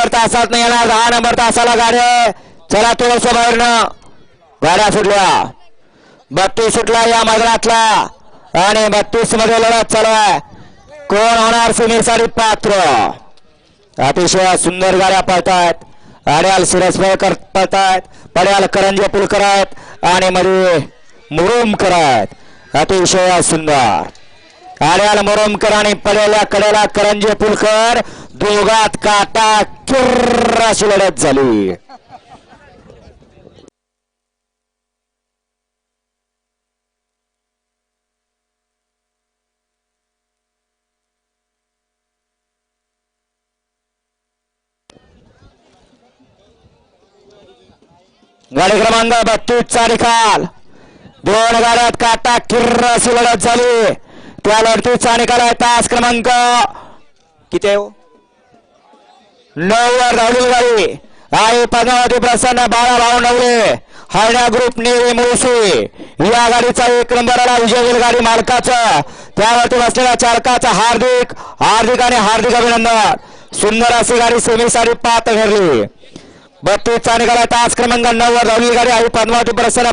Number तासात नाही येणार. दहा नंबर तासाला गाडी चला थोडस बाहेरनं. गाड्या सुटल्या. बत्तीस सुटला या मैदानातला. आणि बत्तीसमध्ये लढत चालू आहे. कोण होणार सिनेसाठी पात्र? अतिशय सुंदर गाड्या पळतायत. अड्याल सिरसभर पळतायत. पड्याल करंजे पुलकर आहेत. आणि मध्ये मुरुमकर आहेत. अतिशय सुंदर. आड्याल मुरुमकर आणि पड्याला कड्याला करंजे पुलकर. दोघात काटा किर्र अशी लढत झाली. गाडी क्रमांक बत्तीस चा निकाल. दोन गाड्यात काटा किर्र अशी लढत झाली. त्या लढतीचा निकाल आहे तास क्रमांक किती आहे हो? हो? नऊ वर गाडी आई पद्मावती प्रसन्न बाळा भाऊ नवरे. हरण्या ग्रुप नेवे मुळशी. या गाडीचा एक नंबरला विजय होईल गाडी मालकाचा. त्यावरती बसलेल्या चालकाचा हार्दिक हार्दिक आणि हार्दिक अभिनंदन. सुंदर अशी गाडी सेमीसाठी पात ठरली बत्तीसचा निघाला तास क्रमांक नऊ वर धावली गाडी. आई पद्मावती प्रसन्न